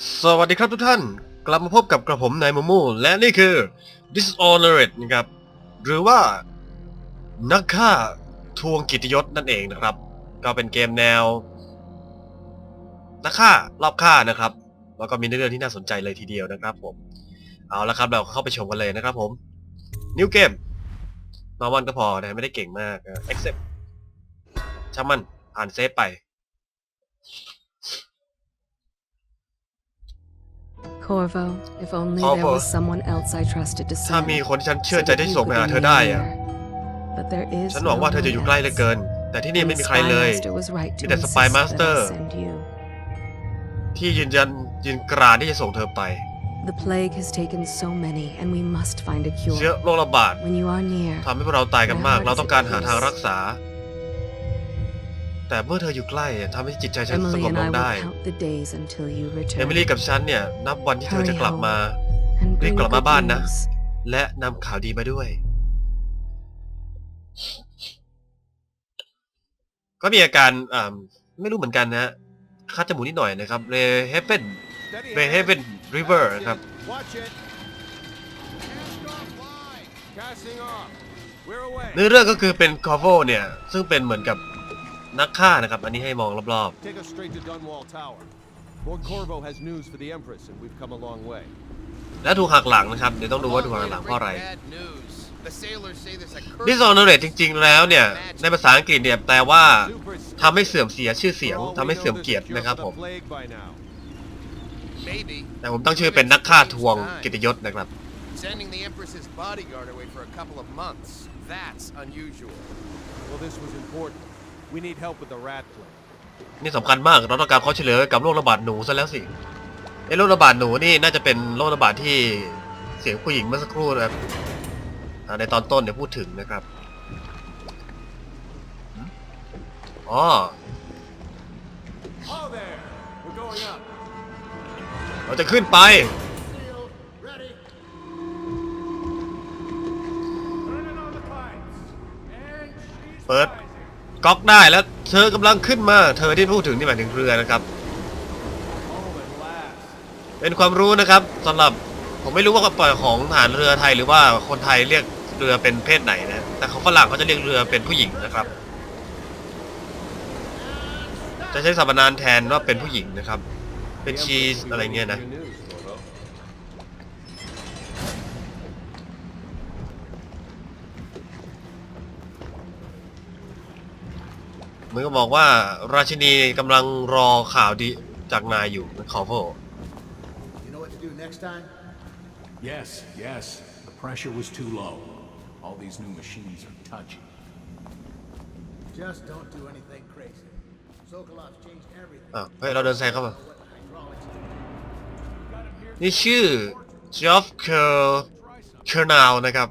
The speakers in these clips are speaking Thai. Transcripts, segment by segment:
สวัสดีครับทุกท่าน กลับมาพบกับกระผมนายมูมู และนี่คือ Dishonored นะครับ หรือว่านักฆ่าทวงกิตยศนั่นเองนะครับ ก็เป็นเกมแนว นักฆ่ารอบฆ่านะครับ แล้วก็มีเนื้อเรื่องที่น่าสนใจเลยทีเดียวนะครับผม เอาละครับเราเข้าไปชมกันเลยนะครับผม New Game มาวันก็พอนะไม่ได้เก่งมากเอ่อ accept ช่างมันอ่านเซฟไป Corvo, if only Corvo. there was someone else I trusted to ถ้า send. มีคนที่ฉันเชื่อ so ใจ that ที่ you ส่งไป could หา be เธอได้ near. อะ But there is ฉันหวัง no ว่าเธอจะอยู่ one ใกล้เหลือ else. เกิน แต่ที่นี่ And ไม่ the มีใคร Spy เลย Master was right to มีแต่ Spy insist that I Master send you. ที่ยืนยันยืนกรานที่จะส่งเธอไป The plague has taken so many, and we must find a เชื้อ cure. โรคระบาด When you are near, ทำให้พวกเราตายกันมาก เราต้องการหาทางรักษา แต่เมื่อเธออยู่ใกล้อะทำให้จิตใจฉันส Emily งบ and ล I ง will ได้ count the days until you เอมิ return. ลี่กับฉันเนี่ย นับวันที่เธอจะกลับมา And bring กลับมา good บ้านนะ news. และนำข่าวดีมาด้วย ก็มีอาการอ่าไม่รู้เหมือนกันนะฮะคัดจมูกนิดหน่อยนะครับเรเฮเ e นเรเฮเ e นริเวอร์นะครับ Watch it. Cast off line. Casting off. We're away. เนื้อเรื่องก็คือเป็นคอโวเนี่ย ซึ่งเป็นเหมือนกับ นักฆ่านะครับ อันนี้ให้มองรอบ Take us straight to Dunwall Tower. Lord Corvo has news for the Empress, and we've come a long way. ๆและถูกหักหลังนะครับ เดี๋ยวต้องดูว่าถูกหักหลังเพราะอะไร Bad news. The sailors say there's a curse. Dishonored จริง ๆ แล้วเนี่ย ในภาษาอังกฤษเนี่ยแปลว่า Super ทำให้เสื่อมเสียชื่อเสียง For all ทำให้ we เสื่อม know, เกียรติ there's a cure นะครับ for ผ the ม plague by now. Maybe แต่ผมตั้งชื่อเป็นนักฆ่าทวงกิตยศนะครับ sending the Empress's bodyguard away for a couple of months. That's unusual. Well, this was important. We need help with the rat plague. นี่สำคัญมากเราต้องการข้อช่วยเหลือกับโรคระบาดหนูซะแล้วสิไอ้โรคระบาดหนูนี่น่าจะเป็นโรคระบาดที่เสียงผู้หญิงเมื่อสักครู่นะครับอ่าในตอนต้นเนี่ยพูดถึงนะครับอ๋อ Oh, there. We're going up. เราจะขึ้นไป Ready. Turning on the pipes. And she's เปิด ก๊อกได้แล้วเธอกำลังขึ้นมา เธอที่พูดถึงนี่หมายถึงเรือนะครับ เป็นความรู้นะครับสำหรับผมไม่รู้ว่าปล่อยของฐานเรือไทยหรือว่าคนไทยเรียกเรือเป็นเพศไหนนะ แต่ของฝรั่งเขาจะเรียกเรือเป็นผู้หญิงนะครับ จะใช้สรรพนามแทนว่าเป็นผู้หญิงนะครับ เป็นชีสอะไรเงี้ยนะ มือนกับบอกว่าราชินีกำลังรอข่าวดีจากนายอยู่ขอโทษ You know what to do next time? Yes, yes. The pressure was too low. All these new machines are touchy. Just don't do anything crazy. Sokolov's changed everything. อะเฮ้ยเราเดินแซงเข้ามา What the hydraulics do. นี่ชื่อจอฟเคอร์เคอร์นาวนะครับ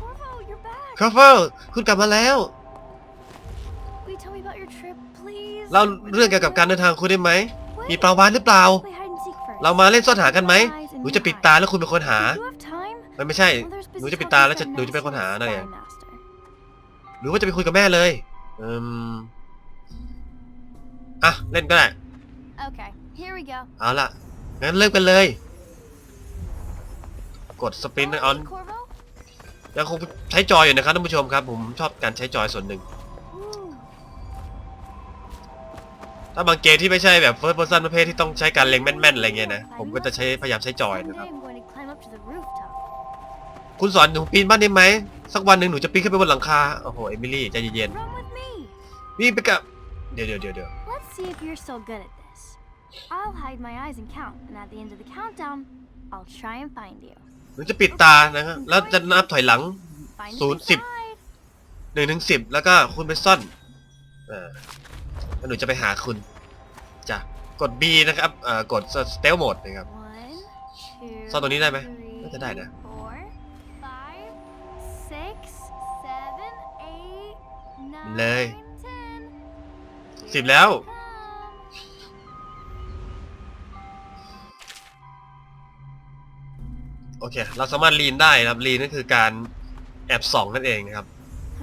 Corvo, you're back. คาเฟอร์คุณกลับมาแล้ว เล่าเรื่องเกี่ยวกับการเดินทางคุณได้ไหม มีปลาวานหรือเปล่า Play hide and seek first. เรามาเล่นซ่อนหากันไหม หนูจะปิดตาแล้วคุณเป็นคนหา Do you have time? มันไม่ใช่ Well, there's หนู business จะปิดตา talking แล้วจะ to หนูจะเป็นคนหา Master นั่นเอง Spy Master. หรือว่าจะไปคุยกับแม่เลยอืมอะเล่นก็ได้ Okay, here we go. เอาล่ะงั้นเริ่มกันเลย กดสปินออน Alright, Corvo. ยังคงใช้จอยอยู่นะครับท่านผู้ชมครับ ผมชอบการใช้จอยส่วนหนึ่ง ถ้าบางเกมที่ไม่ใช่แบบ first person ประเภทที่ต้องใช้การเล็งแม่นๆอะไรเงี้ยนะ ผมก็จะใช้พยายามใช้จอย Someday นะครับ I'm going to climb up to the rooftop. คุณสอนหนูปีนบ้านได้ไหม สักวันหนึ่งหนูจะปีนขึ้นไปบนหลังคา โอ้โห เอมิลี่ใจเย็น Run with me. ๆวิ่งไปกับ เดี๋ยวเดี๋ยวเดี๋ยวเดี๋ยว Let's see if you're still good at this. I'll hide my eyes and count, and at the end of the countdown, I'll try and find you. หนูจะปิดตานะครับแล้วจะนับถอยหลัง Find me Soon, sip. beside. หนึ่งถึงสิบแล้วก็คุณไปซ่อนอ่า แล้วหนูจะไปหาคุณจ้ะกด B นะครับเอ่อกด stealth mode นะครับ One, two, ซ่อนตรงนี้ได้ไหม three, น่าจะได้นะ four, five, six, seven, eight, nine, เลย ten. สิบแล้ว Come. โอเค เราสามารถลีนได้นะครับลีนก็คือการแอบส่องนั่นเองนะครับ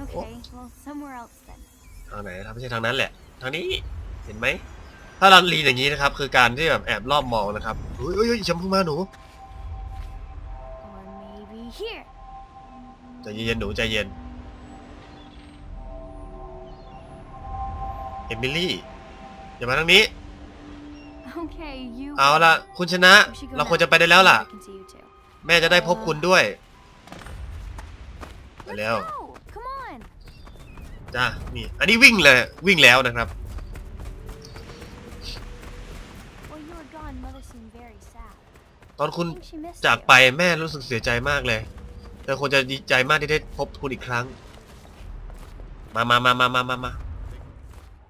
Okay, well, somewhere else then. ทางไหนนะครับไม่ใช่ทางนั้นแหละ ทางนี้เห็นไหม ถ้าเราลีนอย่างนี้นะครับ คือการที่แบบแอบรอบมองนะครับเฮ้ยเฮ้ยเฮ้ยจำพึ่งมาหนู Or maybe here. ใจเย็นๆหนูใจเย็น เอมิลี่อย่ามาทางนี้ Okay, you. เอาละคุณชนะ We should go เรา now. ควรจะไปได้แล้วล่ะ I can see you too. แม่จะได้พบคุณด้วย ไป Let's แล้ว go. Come on. จ้านี่ อันนี้วิ่งเลยวิ่งแล้วนะครับ While you were gone, Mother seemed very sad. ตอนคุณ I think she missed จาก you. ไปแม่รู้สึกเสียใจมากเลย เธอควรจะดีใจมากที่ได้พบคุณอีกครั้ง มามามามามามามา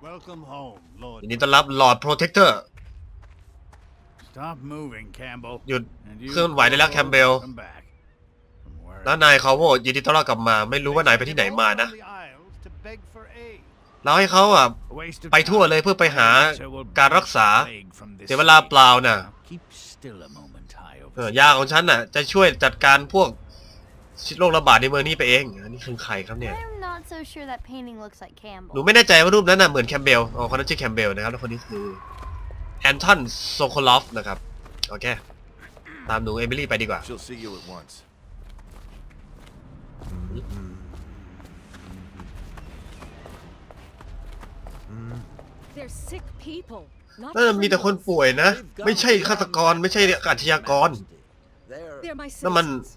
Welcome home, Lord. ยินดีต้อนรับลอร์ดโปรเทคเตอร์ Stop moving, Campbell. หยุด And you เคลื่อนไหวได้แล้วแคมเบล come back. From where แล้วนายเขาบอกยินดีต้อนรับกลับมา ไม่รู้ว่านายไปที่ไหนมานะ เราให้เขาอะ A waste of ไปทั่วเลยเพื่อไปหา time. will การรักษา plague from this เสียเวลาเปล่าน่ะ Now Keep still a moment, high เอ over. อยาของฉันน่ะ จะช่วยจัดการพวกโรคระบาดในเมืองนี้ไปเอง อันนี้คือใครครับเนี่ย I'm not so sure that painting looks like หนู Campbell. ไม่แน่ใจว่ารูปนั้นน่ะเหมือนแคมเบลอ๋อคนนั้นชื่อแคมเบลนะครับแล้วคนนี้คือแอนทอนโซโคลอฟนะครับ โอเค ตามหนูเอมิลี่ไปดีกว่า She'll see you at once. They're sick people. Not นั่นนะมีแต่คนป่วยนะ ไม่ใช่ฆาตกรไม่ใช่อาชญากร They're my นั่นมัน citizens,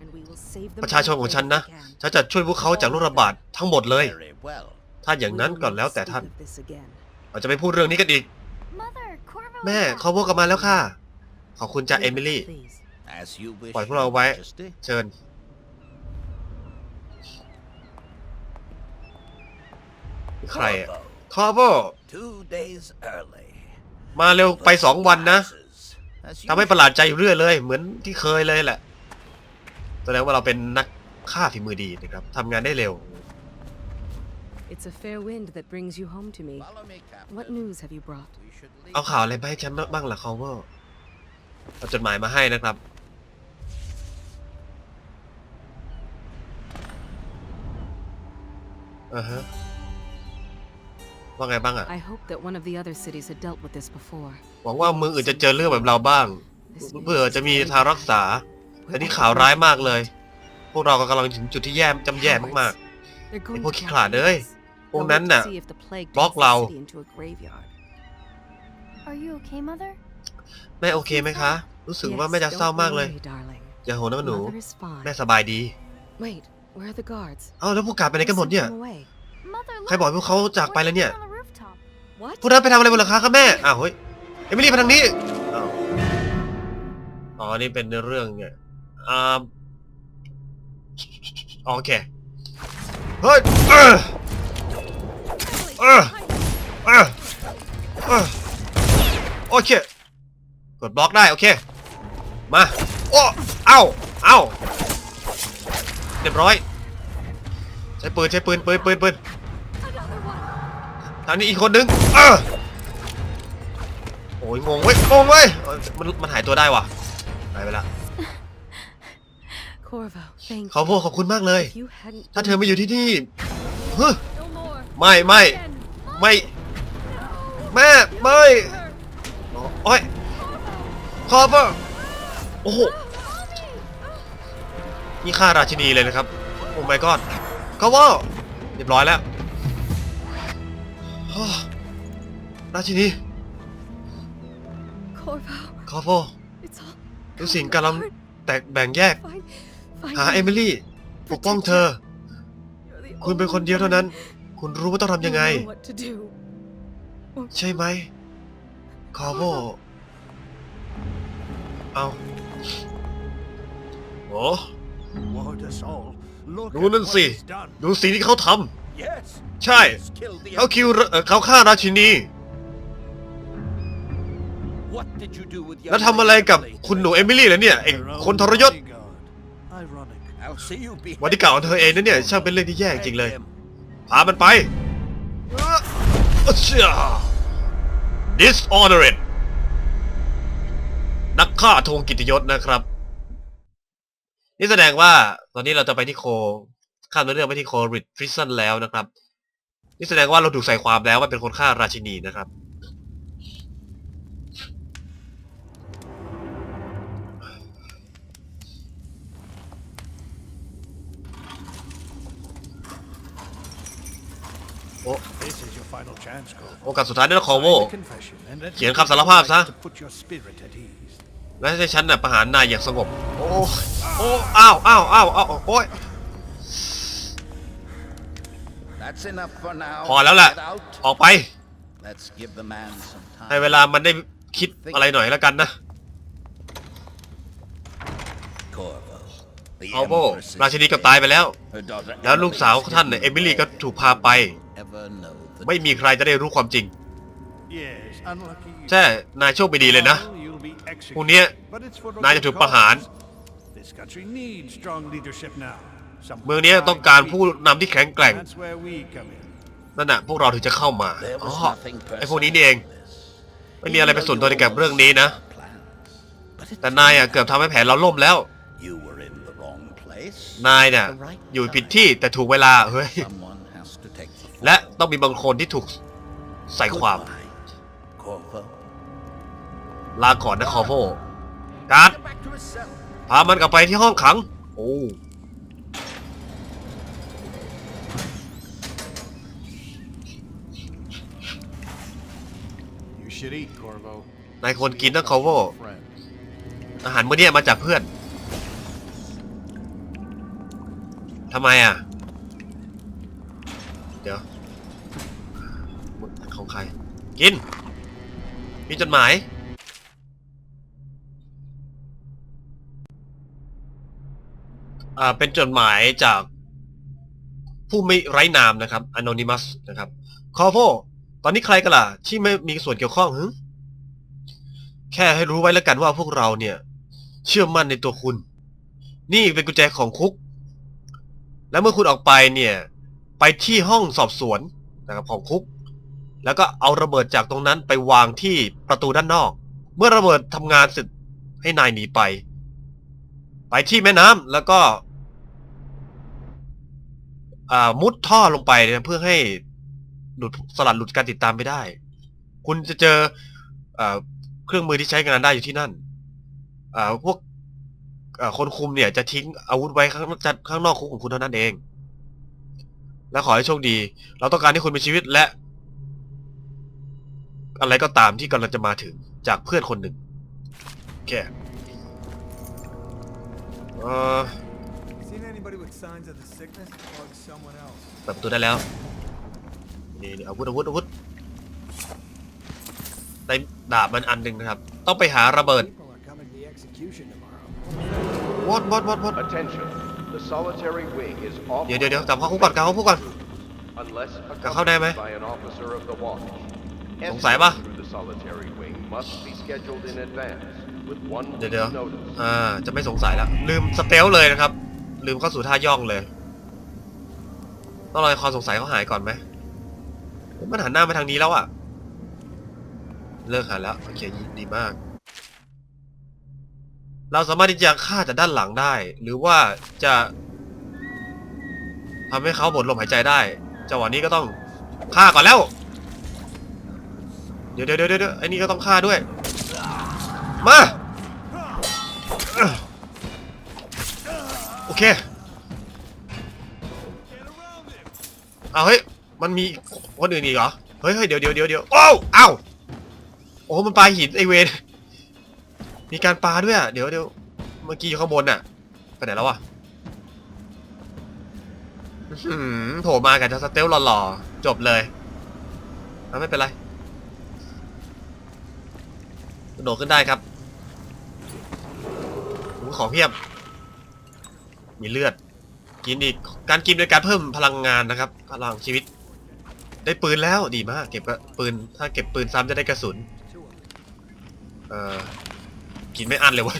and we will save them ประชาชนของฉันนะ when we can. ฉันจะช่วยพวกเขาจากโรคระบาดทั้งหมดเลย Very well. ถ้าอย่างนั้น We will ก็ not แล้วแต่ speak ท่าน of this again. เราจะไม่พูดเรื่องนี้กันอีก Mother, Corvo. แม่ is back. เขาพวกกลับมาแล้วค่ะ ขอบคุณจากเอมิลี่ Please. As you wish, ปล่อยพวกเรา Your ไว้ Majesty. เชิญใครอะ Corvo, คอโบ Two days early. มาเร็วไปสองวันนะ As ทำให้ประหลาดใจอยู่เรื่อยเลย เหมือนที่เคยเลยแหละแสดงว่าเราเป็นนักฆ่าฝีมือดีนะครับทำงานได้เร็ว It's a fair wind that brings you home to me. Follow me, Captain. What news have you brought? We should leave. เอาข่าวอะไรมาให้ฉันบ้างล่ะคอโบเอาจดหมายมาให้นะครับอ่าฮะ ว่าไงบ้างอะ I hope that one of the other cities had dealt with this before. หวังว่าเมืองอื่นจะเจอเรื่องแบบเราบ้างเพื่อจะมีทางรักษา แต่นี่ข่าวร้ายมากเลย พวกเราก็กำลังถึงจุดที่แย่จำแย่มาก They're going พวก to ขี้ capture ขลาดเอ้ย us. พวก They'll นั้น look to น่ะ see if the plague บล็อก turns the เรา city into a graveyard. Are you okay, Mother? ๆแม่โอเคไหมคะ รู้สึกว่า Yes, แม่จะเศร้า don't มากเลย worry, darling. อย่าโหนนะหนู Mother is fine. แม่สบายดี Wait, where are the guards? เอ้าแล้วพวกกาดไปไหนกันหมด Send เนี่ย them away. Mother, ใครบอกให้พวกเขาจากไปแล้วเนี่ย On the rooftop. What? พวกนั้นไปทำอะไรบนหลังคาครับแม่ อ้าวเฮ้ย เอมิลี่มาทางนี้อ้าวอ๋อ นี่เป็นเรื่องเนี่ยอ่าโอเค เฮ้ยเออเออเออเออโอเค กดบล็อกได้ โอเค มา โอ้ เอ้า เอ้าเรียบร้อย ใช้ปืน ใช้ปืน ปืนปืนปืนทางนี้อีกคนนึงเออโอ้ยงงเว้ยงงเว้ยเอ้ยมันมันหายตัวได้ว่ะหายไปละ Corvo, thank เขา you. พูดขอบคุณมากเลย If you hadn't ถ้าเธอไม่อยู่ที่นี่เฮ้ย No more. ไม่ไม่ไม่แม่ไม่โอ้ยคอเวอร์โอ้โหนี่ฆ่าราชินีเลยนะครับ โอ้ my god คอเวอร์เรียบร้อยแล้วฮ่า ราชินี Corvo, คอเวอร์ it's all ทุกสิ่งกำลังแตกแบ่งแยก fine. Find หา me. เอมิลี่ปกป้องเธอ You're the คุณเป็นคน only เดียวเท่านั้น one คุณรู้ว่าต้องทำยังไง who know what to do. ใช่ไหมคอโวเอาโอ้ Ward us all. Look ดู at นั่น what สิ he's done. ดูสิ่งที่เขาท Yes. ำ ใช่ He's killed the เขาคิวเอ่อเขาฆ่าราชินี What did you do with young แล้วทำอะไรกับ Emily? คุณหนูเอมิลี่ล่ะเนี่ยไอ้ Her own คนทรยศ bodyguard. Ironic. I'll see you be วันที่เก่าของเธอเองนะเนี่ยช่างเป็นเรื่องที่แย่จริงเลย พามันไปเอ้ออะเชี่ย dishonored นักฆ่าทวงกิตติยศนะครับ นี่แสดงว่าตอนนี้เราจะไปที่โค ข้ามเรื่องไปที่คอริดทริสันแล้วนะครับ นี่แสดงว่าเราถูกใส่ความแล้วว่าเป็นคนฆ่าราชินีนะครับ โอ้กาสสุดท้ายนี่นะขอโวเขียนคำสารภาพซะและให้ฉันน่ะประหารนายอย่างสงบ โอ้ โอ้ อ้าว อ้าว อ้าว โอ้ย พอแล้วแหละ Get out. ออกไป Let's give the man some ให้ time. เวลามันได้คิดอะไรหน่อยแล้วกันนะ Corvo. The คอโว Empress is ราชินีก็ตายไปแล้ว Her daughter แล้วลูกสาวของ Emily ท่าน is เนี่ย in เอมิลี่ก็ no ถูกพาไป ever know the ไม่มีใครจะได้รู้ความจริง Yes, unlucky you. ใช่นายโชคไม่ดีเลยนะ Well, you'll be พรุ่งเนี้ย executed, but it's for the นายจะถูกประหาร cause. This country needs strong leadership now. Someone เมืองนี้ต้องการผู้นำที่แข็งแกร่ง That's where we come in. นั่นน่ะพวกเราถึงจะเข้ามา There อ๋อ was nothing ไอพวกนี้นี่เอง personal. ไม่มีอะไรเป็นส่วนตัวในกับเรื่องนี้นะ Plans. But it แต่นายอะเกือบทำให้แผนเราล่มแล้ว You were in the wrong place. นายเนี่ยอยู่ผิดที่แต่ถูกเวลาเฮ้ย Someone has to take the fall. และต้องมีบางคนที่ถูกใส่ความ Goodbye, Corvo. ลาก่อนนะคอโฟการ์ด Get back to his cell. พามันกลับไปที่ห้องขัง โอ้ should eat, Corvo. นายควรกินนะคอโฟ Friend. อาหารมื้อเนี้ยมาจากเพื่อนทำไมอะ เดี๋ยวมึงของใคร กิน มีจดหมาย อ่า เป็นจดหมายจากผู้ไม่ไร้นามนะครับ anonymous นะครับ คอโฟ ตอนนี้ใครกันล่ะ ที่ไม่มีส่วนเกี่ยวข้องหึแค่ให้รู้ไว้แล้วกันว่าพวกเราเนี่ย เชื่อมั่นในตัวคุณ นี่เป็นกุญแจของคุก และเมื่อคุณออกไปเนี่ย ไปที่ห้องสอบสวนนะครับของคุก แล้วก็เอาระเบิดจากตรงนั้นไปวางที่ประตูด้านนอก เมื่อระเบิดทำงานเสร็จให้นายหนีไป ไปที่แม่น้ำแล้วก็มุดท่อลงไปเพื่อให้ หลุดสลัดหลุดการติดตามไปได้ คุณจะเจออ่าเครื่องมือที่ใช้งานได้อยู่ที่นั่นอ่าพวกอ่าคนคุมเนี่ยจะทิ้งอาวุธไว้ข้างจะข้างนอกคุกของคุณเท่านั้นเอง และขอให้โชคดี เราต้องการให้คุณมีชีวิตและ อะไรก็ตามที่กำลังจะมาถึงจากเพื่อนคนหนึ่งโอเคเออ Seen anybody with signs of the sickness? Bug someone else. เปิดประตูได้แล้ว นี่นี่อาวุธอาวุธอาวุธได้ดาบมันอันหนึ่งนะครับ ต้องไปหาระเบิด People are coming to the execution tomorrow. วอดวอดวอดวอด Attention. The solitary wing is off เดี๋ยวเดี๋ยวเดี๋ยวกลับเข้าคุกก่อนกลับเข้าคุกก่อน unless กลับเข้าได้ไหม accompanied by an officer of the watch. สงสัยปะ Entry through the solitary wing must be scheduled in advance with one เดี๋ยว week's เดี๋ยว notice. อ่า จะไม่สงสัยแล้วลืมสเตลเลยนะครับ ลืมเข้าสู่ท่าย่องเลย ต้องรอให้ความสงสัยเขาหายก่อนไหมเฮ้ย มันหันหน้าไปทางนี้แล้วอะเลิกหันแล้วโอเคดีมาก เราสามารถที่จะฆ่าจากด้านหลังได้ หรือว่าจะทำให้เขาหมดลมหายใจได้จังหวะนี้ก็ต้องฆ่าก่อนแล้ว เดี๋ยวเดี๋ยวเดี๋ยวเดี๋ยวไอ้นี่ก็ต้องฆ่าด้วย มาโอเค เอาเฮ้ย มันมีคนอื่นอีกเหรอเฮ้ยเฮ้ยเดี๋ยวเดี๋ยวเดี๋ยวเดี๋ยวโอ้วอ้าวโอ้ มันปาหินไอเวนมีการปาด้วยอะ เดี๋ยวเดี๋ยวเมื่อกี้อยู่ข้างบนน่ะ ไปไหนแล้ววะหือโผล่มากับจะสเตลหล่อๆ จบเลยอะไม่เป็นไรกระโดดขึ้นได้ครับของเพียบ มีเลือด กินอีก การกินเป็นการเพิ่มพลังงานนะครับ พลังชีวิต ได้ปืนแล้วดีมาก เก็บปืน ถ้าเก็บปืนซ้ำจะได้กระสุน เอ่อกินไม่อั้นเลยวะ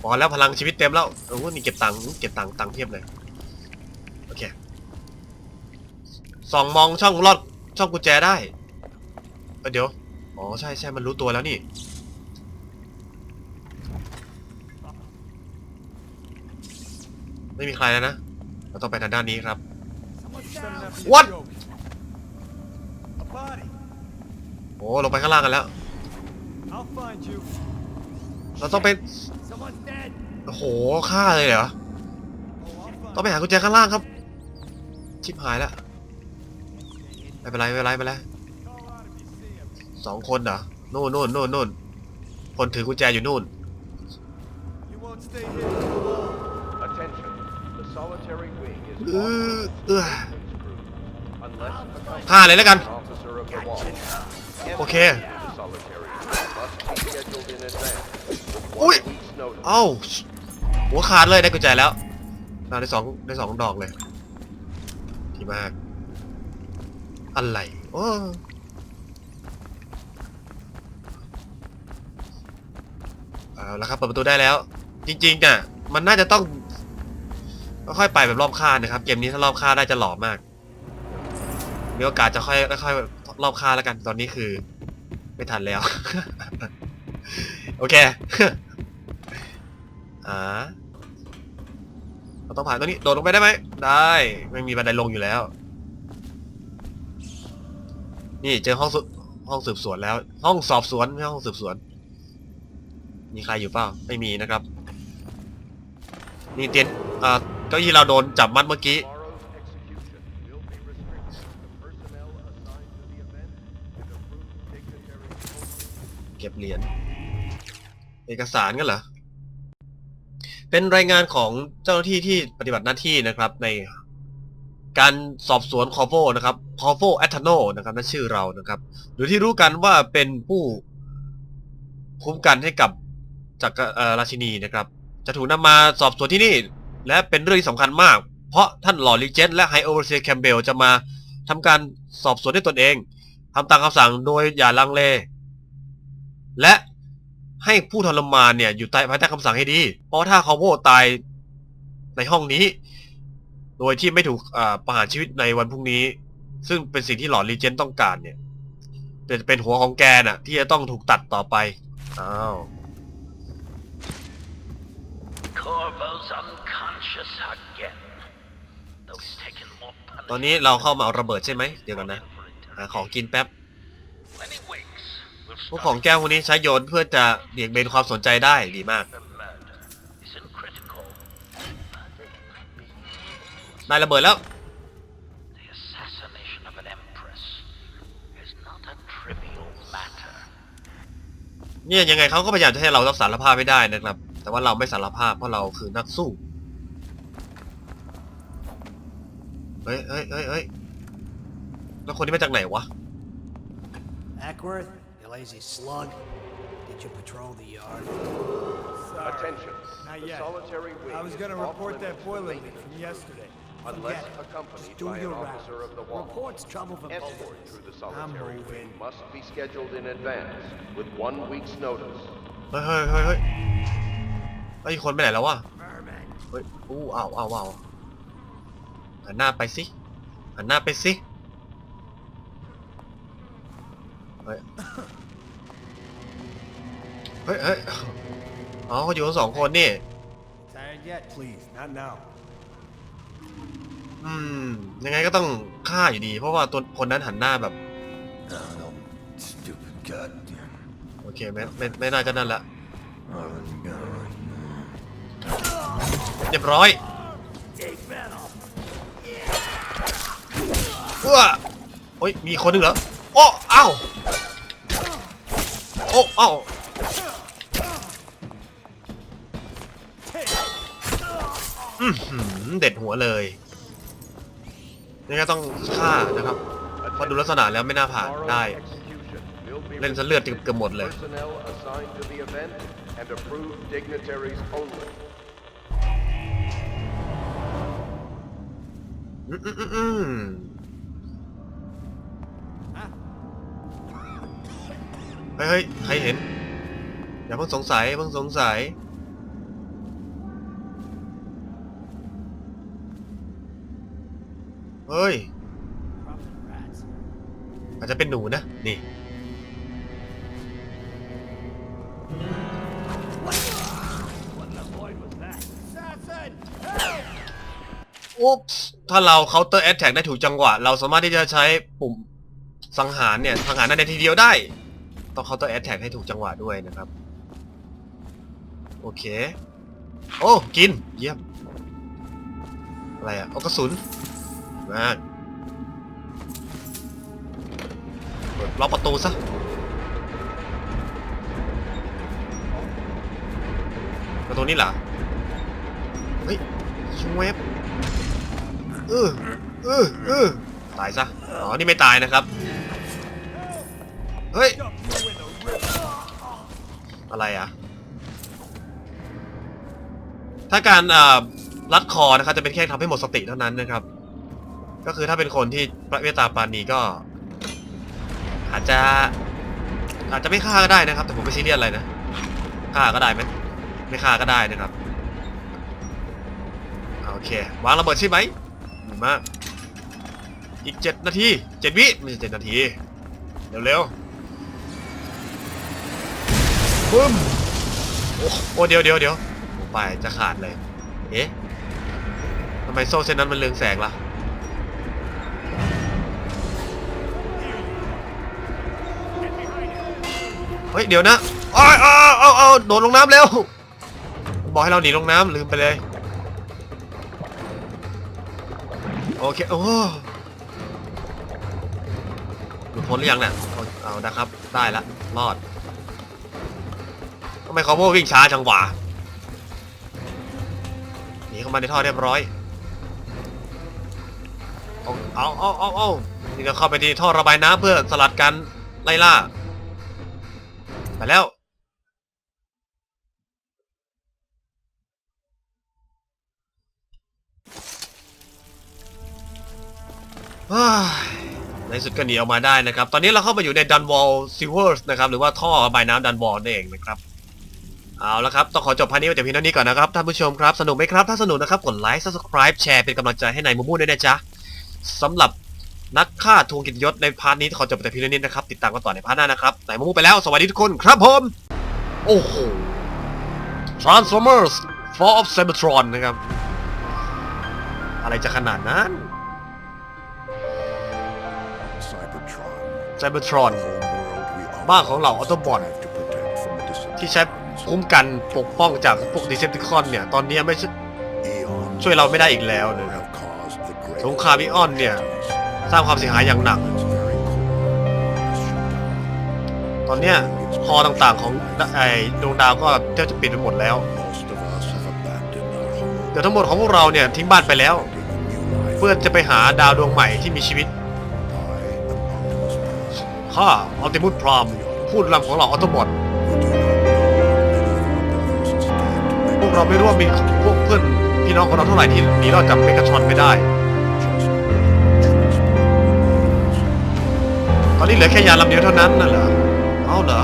พอแล้วพลังชีวิตเต็มแล้วโอ้โหมีเก็บตังค์เก็บตังค์ตังค์เพียบเลยโอเคส่องมองช่องลอดช่องกุญแจได้เอ้ยเดี๋ยวอ๋อใช่ใช่มันรู้ตัวแล้วนี่ไม่มีใครแล้วนะเราต้องไปทางด้านนี้ครับ What? A body. โอ้ลงไปข้างล่างกันแล้ว I'll find you. เราต้องไป Someone's dead. โอ้โหฆ่าเลยเหรอ Oh, I'll ต้อง find ไปหากุญแจข้างล่างครับ ชิบหายแล้วไม่เป็นไรไม่เป็นไรไม่เป็นไรสองคนเหรอนู่นนู่นนู่นนู่นคนถือกุญแจอยู่นู่น You won't stay here alone. Attention. The solitary wing is เออ off เออ unless accompanied ฆ่าเลยแล้วกัน โอเค Entry into the solitary wing must be scheduled in advance with อุ้ย one week's notice. เอ้า หัวขาดเลยได้กุญแจแล้วมาได้สองได้สองดอกเลย ดีมาก อะไรโอ้เอาแล้วครับเปิดประตูได้แล้ว จริงๆน่ะ มันน่าจะต้องค่อยๆไปแบบรอบคาดนะครับ เกมนี้ถ้ารอบคาดได้จะหล่อมาก มีโอกาสจะค่อยค่อยๆ รอบคาแล้วกันตอนนี้คือ ไม่ทันแล้ว โอเคอ่าเราต้องผ่านตรงนี้โดดลงไปได้ไหมได้ไม่มีบันไดลงอยู่แล้ว นี่เจอห้องสืห้องสืบสวนแล้ว ห้องสอบสวนไม่ห้องสืบสวน มีใครอยู่เปล่าไม่มีนะครับ นี่เตียนอ่าเก้าอี้เราโดนจับมัดเมื่อกี้ Tomorrow's execution will be restricted to personnel assigned to the event and approved dignitaries only. เก็บเหรียญเอกสารกันเหรอ เป็นรายงานของเจ้าหน้าที่ที่ปฏิบัติหน้าที่นะครับ ในการสอบสวนคอโฟนะครับคอโฟแอตโนนะครับนั่นชื่อเรานะครับ หรือที่รู้กันว่าเป็นผู้คุ้มกันให้กับจักรราชินีนะครับ จะถูกนำมาสอบสวนที่นี่ และเป็นเรื่องที่สำคัญมาก เพราะท่านหลอร์ลิเจนและไฮโอเวอร์เซียแคมเบลจะมาทำการสอบสวนด้วยตนเองทำตามคำสั่งโดยอย่าลังเล และให้ผู้ทรมานเนี่ยอยู่ใต้ภายใต้คำสั่งให้ดี เพราะถ้าคาโวตายในห้องนี้ โดยที่ไม่ถูกอ่าประหารชีวิตในวันพรุ่งนี้ ซึ่งเป็นสิ่งที่หลอดลีเจนต้องการเนี่ยจะเป็นหัวของแกน่ะ ที่จะต้องถูกตัดต่อไป อ้าว Corvo's unconscious again. Those taking more ตอนนี้เราเข้ามาเอาระเบิดใช่ไหม เดี๋ยวกันนะ หาของกินแป๊บ When he wakes, we'll พวกของแก้วพวกนี้ใช้โยนเพื่อจะเบี่ยงเบนความสนใจได้ดีมาก The murder isn't critical. ได้ระเบิดแล้ว เนี่ยยังไงเขาก็พยายามจะให้เรารับสารภาพไม่ได้นะครับ แต่ว่าเราไม่สารภาพเพราะเราคือนักสู้ เฮ้ยเฮ้ยเฮ้ยเฮ้ยแล้วคนนี้มาจากไหนวะ Ackworth, lazy slug. Did you patrol the yard? Sorry. Attention. Not The yet. solitary wing I was is gonna off report that limits boiler for leak maintenance from yesterday. Unless Forget it. accompanied Do by an your round. officer of the law. Reports trouble from Entry through the I'm solitary moving. wing must be scheduled in advance with one week's notice. เฮ้ยเฮ้ยเฮ้ยเฮ้ยไอ้ยคนไปไหนแล้ววะ Merman. เฮ้ยอู้อ้าวอ้าวอ้าวหันหน้าไปสิหันหน้าไปสิเฮ้ย เฮ้ยเฮ้ยอ๋อเขาอยู่กันสองคนนี่ Tired yet? Please, not now. อืม ยังไงก็ต้องฆ่าอยู่ดี เพราะว่าตัวคนนั้นหันหน้าแบบ Stupid goddamn. โอเคไม่ไม่ไม่น่าจะนั่นละเรียบร้อยว้าโอ้ย มีคนหนึงเหรอ โอ้เอ้าโอ้เอ้าอื เด็ดหัวเลยยังไงต้องฆ่านะครับเพราะดูลักษณะแล้วไม่น่าผ่าน Tomorrow's ได้ execution will be เล่นซะเลือดเกือบหมดเลย personnel assigned to the event and approved dignitaries only. อืมอืมอืมอืมเฮ้ยเฮ้ย ใครเห็น อย่าเพิ่งสงสัยอย่าเพิ่งสงสัย เฮ้ย Rats. อาจจะเป็นหนูนะ นี่อุ๊บถ้าเรา counter attack ได้ถูกจังหวะ เราสามารถที่จะใช้ปุ่มสังหารเนี่ย สังหารได้ในทีเดียวได้ ต้อง counter attack ให้ถูกจังหวะด้วยนะครับ โอเค โอ้ กิน เยี่ยม อะไรอะเอากระสุน มากเปิดล็อกประตูซะประตูนี้เหรอ เฮ้ยชิงเวฟเออเออเออตายซะ อ๋อ นี่ไม่ตายนะครับ เฮ้ย อะไรอะ ถ้าการรัดคอนะครับจะเป็นแค่ทำให้หมดสติเท่านั้นนะครับ ก็คือถ้าเป็นคนที่พระเมตาปาณีก็ อาจจะ อาจจะไม่ฆ่าก็ได้นะครับ แต่ผมไม่ซีเรียสอะไรนะฆ่าก็ได้ไหมไม่ฆ่าก็ได้นะครับโอเควางระเบิดใช่ไหมดีมากอีกเจ็ดนาทีเจ็ดวิไม่ใช่เจ็ดนาทีเร็วๆปึ้มโอ้โอเดี๋ยวเดี๋ยวเดี๋ยวไปจะขาดเลยเอ๊ะทำไมโซ่เส้นนั้นมันเรืองแสงล่ะ เฮ้ยเดี๋ยวนะอ้าวอ้าวอ้าวอ้าวโดดลงน้ำเร็วบอกให้เราหนีลงน้ำลืมไปเลย โอเค โอ้หลุดพ้นหรือยังเนี่ยเอานะครับ ได้ละ รอดทำไมเขาโม่วิ่งช้าจังหวะหนีเข้ามาในท่อเรียบร้อย เอาเอาเอาเอาเอานี่เราเข้าไปที่ท่อระบายน้ำเพื่อสลัดการไล่ล่า ไปแล้ว ในสุดก็หนีออกมาได้นะครับ ตอนนี้เราเข้ามาอยู่ในดันวอลซิเวอร์สนะครับ หรือว่าท่อระบายน้ำดันวอลนั่นเองนะครับ เอาละครับ ต้องขอจบพาร์ทนี้ไว้แต่เพียงเท่านี้ก่อนนะครับ ท่านผู้ชมครับ สนุกไหมครับ ถ้าสนุกนะครับ กดไลค์ subscribe แชร์เป็นกำลังใจให้นายมูมูด้วยนะจ๊ะสำหรับ นักฆ่าทวงกิจยศในพาร์ทนี้ขอจบแต่เพียงเท่านี้นะครับ ติดตามกันต่อในพาร์ทหน้านะครับนายมูมูไปแล้ว สวัสดีทุกคนครับผม โอ้โห Transformers Fall of Cybertron นะครับ อะไรจะขนาดนั้น Cybertron. Cybertron the whole world we บ้านของเหล่าออโตบอท strive to protect from the ที่ใช้คุ้มกันปกป้องจากพวกดิเซปติคอนเนี่ย ตอนนี้ไม่ใช่ Eons ช่วยเราไม่ได้อีกแล้วนะครับ have caused the great สงครามอิออนเนี่ย สร้างความเสียหายอย่างหนัก ตอนเนี้ยฮอต่างๆของไอ้ดวงดาวก็แทบจะปิดไปหมดแล้ว เดี๋ยวทั้งหมดของพวกเราเนี่ยทิ้งบ้านไปแล้ว เพื่อจะไปหาดาวดวงใหม่ที่มีชีวิตข้าอัลติมุตพรอมพูดลำของเหล่าออโตบอทพวกเราไม่รู้ว่ามีพวกเพื่อนพี่น้องของเราเท่าไหร่ที่หนีรอดจากเมกาทรอนไม่ได้ อนนี้เหลือแค่ยานลำเดียวเท่านั้นน่ะเหรอเอาเหรอ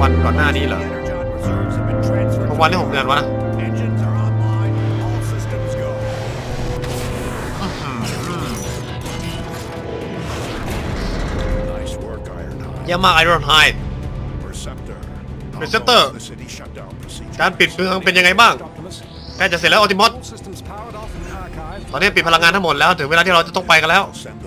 วันก่อนหน้านี้เหรอ Energon reserves have been transferred. ของวันที่หกเดือนวะนะ Engines are online. All systems go. Nice work, Ironhide. เยี่ยมมากไอรอนไฮ Perceptor. How Perceptor. goes the city shutdown procedure? การปิดเมืองเป็นยังไงบ้าง Optimus. ใกล้จะเสร็จแล้วออติมอส All systems powered off in the archive. ตอนนี้ปิดพลังงานทั้งหมดแล้ว ถึงเวลาที่เราจะต้องไปกันแล้ว I'll send the